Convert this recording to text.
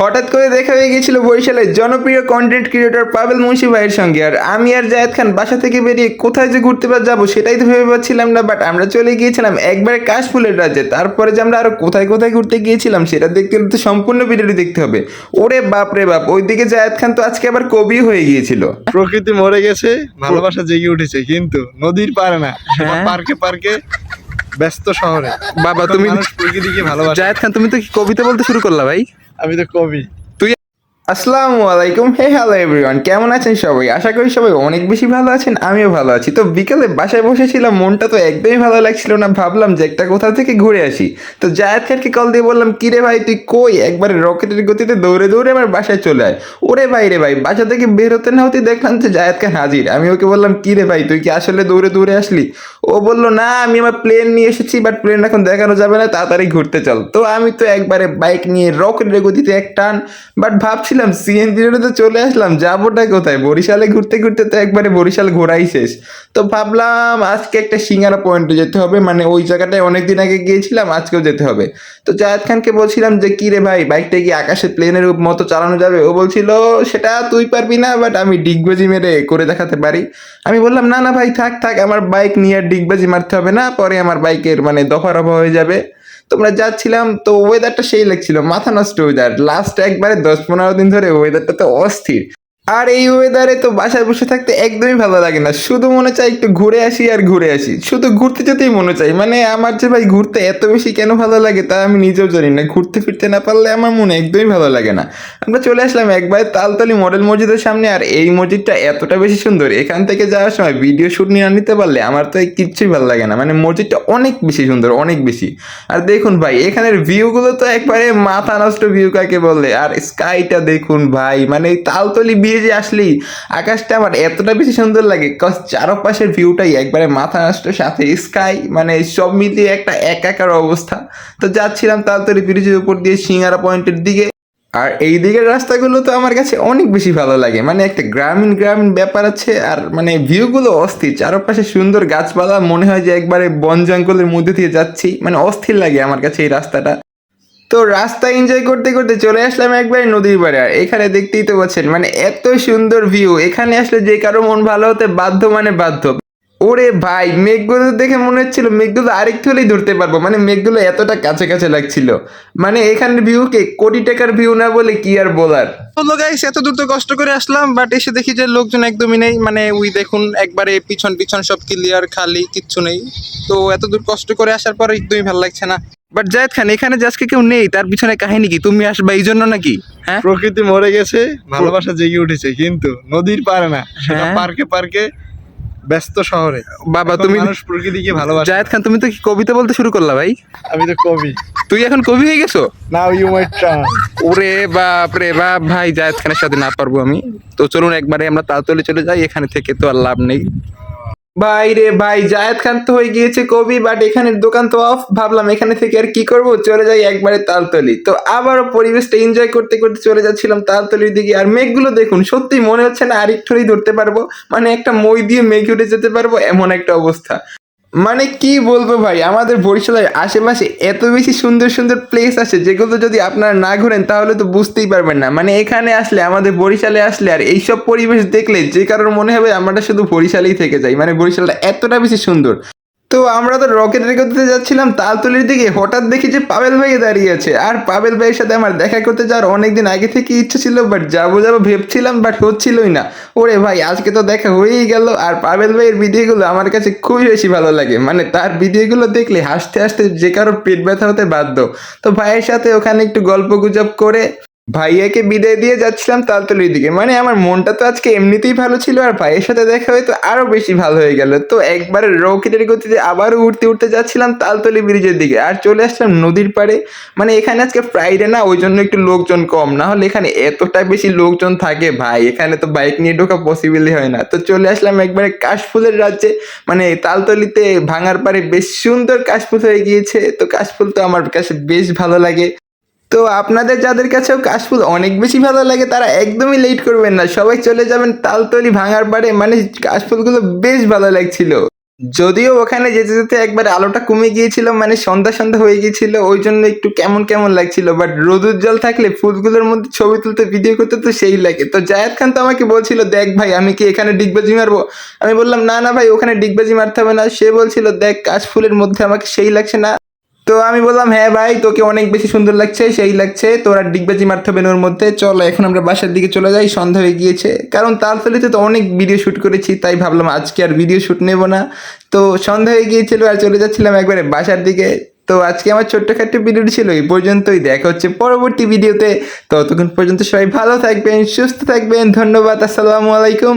হঠাৎ করে দেখা হয়ে গেছিল বরিশালের জনপ্রিয় কন্টেন্ট ক্রিয়েটর পাবেল মুন্সি ভাইয়ের সঙ্গে। আর আমি আর জায়েদ খান বাসা থেকে বেরিয়ে কোথায় যে ঘুরতে যাব সেটাই তো ভেবে পাচ্ছিলাম না বাট আমরা চলে গিয়েছিলাম একবারে কাশফুলের রাজ্যে। তারপরে যে আমরা আরও কোথায় কোথায় ঘুরতে গিয়েছিলাম সেটা দেখতে হলে তো সম্পূর্ণ ভিডিওটি দেখতে হবে। ওরে বাপ রে বাপ ওইদিকে জায়েদ খান তো আজকে আবার কবি হয়ে গিয়েছিল। প্রকৃতি মরে গেছে ভালোবাসা জেগে উঠেছে কিন্তু নদীর পারে না হ্যাঁ। পার্কে পার্কে ব্যস্ত শহরে। বাবা তুমি প্রকৃতিকে ভালোবাসে। জায়েদ খান তুমি তো কবিতা বলতে শুরু করলা ভাই? আমি তো কবি আসসালামু আলাইকুম। হে হ্যালো এভরিওয়ান, কেমন আছেন সবাই? আশা করি সবাই অনেক বেশি ভালো আছেন, আমিও ভালো আছি। তো বিকেলে বাসায় বসেছিলাম, মনটা তো একদমই ভালো লাগছিল না, ভাবলাম যে একটা কোথা থেকে ঘুরে আসি। তো জায়েদ খানকে কল দিয়ে বললাম, কি রে ভাই, তুই কই? একবারে রকেটের গতিতে দৌড়ে দৌড়ে আমার বাসায় চলে আয়। ওরে ভাই রে ভাই, বাসা থেকে বের হতে না হতে দেখলাম যে জায়েদ খান হাজির। আমি ওকে বললাম, কি রে ভাই, তুই কি আসলে দৌড়ে দৌড়ে আসলি? ও বলল, না, আমি আমার প্লেন নিয়ে এসেছি বাট প্লেন এখন দেখানো যাবে না, তাড়াতাড়ি ঘুরতে চল। তো আমি তো একবারে বাইক নিয়ে রকেটের গতিতে এক টান বাট ভাবছিলাম সিএনজি তো চলে আসলাম, যাবোটা কোথায়? বরিশালে ঘুরতে ঘুরতে তো একবারে বরিশাল ঘোরাই শেষ। তো ভাবলাম আজকে একটা সিঙ্গারা পয়েন্টে যেতে হবে মানে ওই জায়গাটায় অনেকদিন আগে গিয়েছিলাম, আজকেও যেতে হবে। তো জায়েদ খানকে বলছিলাম যে, কি রে ভাই বাইকটা কি আকাশে প্লেনের মতো চালানো যাবে? ও বলছিল, সেটা তুই পারবি না বাট আমি ডিগবাজি মেরে করে দেখাতে পারি। আমি বললাম, না না ভাই, থাক থাক, আমার বাইক নিয়ে আর ডিগবাজি মারতে হবে না, পরে আমার বাইকের মানে দফা রফা হয়ে যাবে। তোমরা যাচ্ছিলাম তো ওয়েদারটা সেই লাগছিল, মাথা নষ্ট ওয়েদার লাস্ট একবারে দশ পনেরো দিন ধরে ওয়েদারটা তো অস্থির। আর এই ওয়েদারে তো বাসায় বসে থাকতে একদমই ভালো লাগে না। শুধু মনে চাই একটু ঘুরে আসি আর ঘুরে আসি। শুধু ঘুরতে যেতেই মনে চাই। মানে আমার যে ভাই ঘুরতে এত বেশি কেন ভালো লাগে তা আমি নিজেও জানি না। ঘুরতে ফিরতে না পারলে আমার মনে একদমই ভালো লাগে না। আমরা চলে আসলাম একবার তালতলি মডেল মসজিদের সামনে আর এই মসজিদটা এতটা বেশি সুন্দর। এখান থেকে যাওয়ার সময় ভিডিও শুট নিয়ে নিতে পারলে আমার তো কিচ্ছুই ভালো লাগে না। মানে মসজিদটা অনেক বেশি সুন্দর, অনেক বেশি। আর দেখুন ভাই, এখানের ভিউগুলো তো একবারে মাথা নষ্ট ভিউ কাকে বলে। আর স্কাইটা দেখুন ভাই মানে তালতলি ব্রিজে আসলেই আকাশটা আমার এতটা বেশি সুন্দর লাগে কজ চারপাশের ভিউটাই একবারে মাথা নষ্ট, সাথে স্কাই মানে সব মিলিয়ে একটা একাকার অবস্থা। তো যাচ্ছিলাম তালতলি ব্রিজের উপর দিয়ে সিঙ্গারা পয়েন্টের দিকে। আর এই দিকের রাস্তাগুলো তো আমার কাছে অনেক বেশি ভালো লাগে। মানে একটা গ্রামীণ গ্রামীণ ব্যাপার আছে, আর মানে ভিউগুলো অস্থির। চারপাশে সুন্দর গাছপালা, মনে হয় যে একবারে বন জঙ্গলের মধ্যে দিয়ে যাচ্ছি। মানে অস্থির লাগে আমার কাছে এই রাস্তাটা। তো রাস্তা এনজয় করতে করতে চলে আসলাম একবারে নদীর পাড়ে। আর এখানে দেখতেই তো পাচ্ছেন মানে এত সুন্দর ভিউ এখানে আসলে যে কারও মন ভালো হতে বাধ্য মানে বাধ্য। ওরে ভাই, মেঘগুলো দেখে মনে হচ্ছিল মেঘগুলো আরেকটু হলেই ধরতে পারব। মানে মেঘগুলো এতটা কাছে কাছে লাগছিল। মানে এখানের ভিউকে কোটি টাকার ভিউ না বলে কি আর বলার? হলো গাইস এত দূর তো কষ্ট করে আসলাম বাট এসে দেখি যে লোকজন একদমই নেই। মানে উই দেখুন, একবারে পিছন পিছন সব ক্লিয়ার খালি, কিচ্ছু নেই। তো এত দূর কষ্ট করে আসার পর একদমই ভালো লাগছে না। বাট জায়েদ খান এখানে যে আজকে কেউ নেই তার পিছনে কাহিনী কি? তুমি আসবা এই জন্য নাকি? হ্যাঁ? প্রকৃতি মরে গেছে ভালোবাসা জেগে উঠেছে কিন্তু নদীর পারে না সেটা হ্যাঁ। পার্কে পার্কে ব্যস্ত শহরে। বাবা তুমি মানুষ প্রকৃতিকে ভালোবাসে। জায়েদ খান তুমি তো কি কবিতা বলতে শুরু করলা ভাই? আমি তো কবি। তুই এখন কবি হয়ে গেছো? নাও ইউ মাই ট্রান ওরে বাপ রে বাপ ভাই জায়েদ খানের সাথে না পারব আমি। তো চলুন একবারে আমরা তাড়াতাড়ি চলে যাই এখানে থেকে তো আর লাভ নেই। ভাই রে ভাই, জায়েদ খান তো হয়ে গিয়েছে কবি বাট এখানের দোকান তো অফ ভাবলাম এখানে থেকে আর কি করব? চলে যাই একবারে তালতলি। তো আবারও পরিবেশটা এনজয় করতে করতে চলে যাচ্ছিলাম তালতলির দিকে। আর মেঘগুলো দেখুন, সত্যি মনে হচ্ছে না আরেকটুই ধরতে পারব। মানে একটা মই দিয়ে মেঘ উঠে যেতে পারব, এমন একটা অবস্থা। মানে কি বলব ভাই? আমাদের বরিশালের আশেপাশে এত বেশি সুন্দর সুন্দর প্লেস আছে, যেগুলো যদি আপনারা না ঘুরেন তাহলে তো বুঝতেই পারবেন না। মানে এখানে আসলে, আমাদের বরিশালে আসলে আর এইসব পরিবেশ দেখলে যে কারোর মনে হবে আমরা শুধু বরিশালেই থেকে যাই। মানে বরিশালটা এতটা বেশি সুন্দর। তো আমরা তো রকেটের গতিতে যাচ্ছিলাম, তালতলির দিকে। হঠাৎ দেখি যে পাবেল ভাই দাঁড়িয়ে আছে। আর পাবেল ভাইয়ের সাথে আমার দেখা করতে যাওয়ার অনেকদিন আগে থেকে ইচ্ছা ছিল বাট যাব যাব ভেবছিলাম বাট হচ্ছিলই না। ওরে ভাই, আজকে তো দেখা হয়েই গেল। আর পাবেল ভাইয়ের ভিডিওগুলো আমার কাছে খুবই বেশি ভালো লাগে। মানে তার ভিডিওগুলো দেখলে হাসতে হাসতে যে কারোর পেট ব্যথা হতে বাধ্য। তো ভাইয়ের সাথে ওখানে একটু গল্প গুজব করে ভাইয়াকে বিদায় দিয়ে যাচ্ছিলাম তালতলির দিকে। মানে আমার মনটা তো আজকে এমনিতেই ভালো ছিল আর ভাইয়ের সাথে দেখা হয়ে তো আরও বেশি ভালো হয়ে গেল। তো একবারে রকেটের গতিতে আবারও উঠতে উঠতে যাচ্ছিলাম তালতলি ব্রিজের দিকে আর চলে আসলাম নদীর পাড়ে। মানে এখানে আজকে ফ্রাইডে না, ওই জন্য একটু লোকজন কম। না হলে এখানে এতটা বেশি লোকজন থাকে ভাই, এখানে তো বাইক নিয়ে ঢোকা পসিবলই হয় না। তো চলে আসলাম একবারে কাশফুলের রাজ্যে। মানে তালতলিতে ভাঙার পারে বেশ সুন্দর কাশফুল হয়ে গিয়েছে। তো কাশফুল তো আমার কাছে বেশ ভালো লাগে। তো আপনাদের যাদের কাছেও কাশফুল অনেক বেশি ভালো লাগে, তারা একদমই লেট করবেন না। সবাই চলে যাবেন তালতলি ভাঙার পারে মানে কাশফুলগুলো বেশ ভালো লাগছিল। যদিও ওখানে যেতে যেতে একবার আলোটা কমে গিয়েছিল মানে সন্ধ্যা সন্ধ্যা হয়ে গিয়েছিল, ওই জন্য একটু কেমন কেমন লাগছিল। বাট রোদুর জল থাকলে ফুলগুলোর মধ্যে ছবি তুলতে ভিডিও করতে তো সেই লাগে। তো জায়েদ খান তো আমাকে বলছিল, দেখ ভাই, আমি কি এখানে ডিগবাজি মারবো? আমি বললাম, না না ভাই, ওখানে ডিগবাজি মারতে হবে না। সে বলছিল, দেখ কাশ ফুলের মধ্যে আমাকে সেই লাগছে না। তো আমি বললাম হ্যাঁ ভাই, তোকে অনেক বেশি সুন্দর লাগছে, সেই লাগছে। তোরা ডিগবাজি মারতে হবে ওর মধ্যে। চলো, এখন আমরা বাসার দিকে চলে যাই সন্ধ্যা হয়ে গিয়েছে। কারণ তার তালতলিতে তো অনেক ভিডিও শ্যুট করেছি, তাই ভাবলাম আজকে আর ভিডিও শ্যুট নেব না। তো সন্ধ্যা হয়ে গিয়েছিল আর চলে যাচ্ছিলাম একবারে বাসার দিকে। তো আজকে আমার ছোট্টখাট্ট ভিডিওটি ছিল, এই পর্যন্তই। দেখা হচ্ছে পরবর্তী ভিডিওতে ততক্ষণ পর্যন্ত সবাই ভালো থাকবেন, সুস্থ থাকবেন। ধন্যবাদ, আসসালামু আলাইকুম।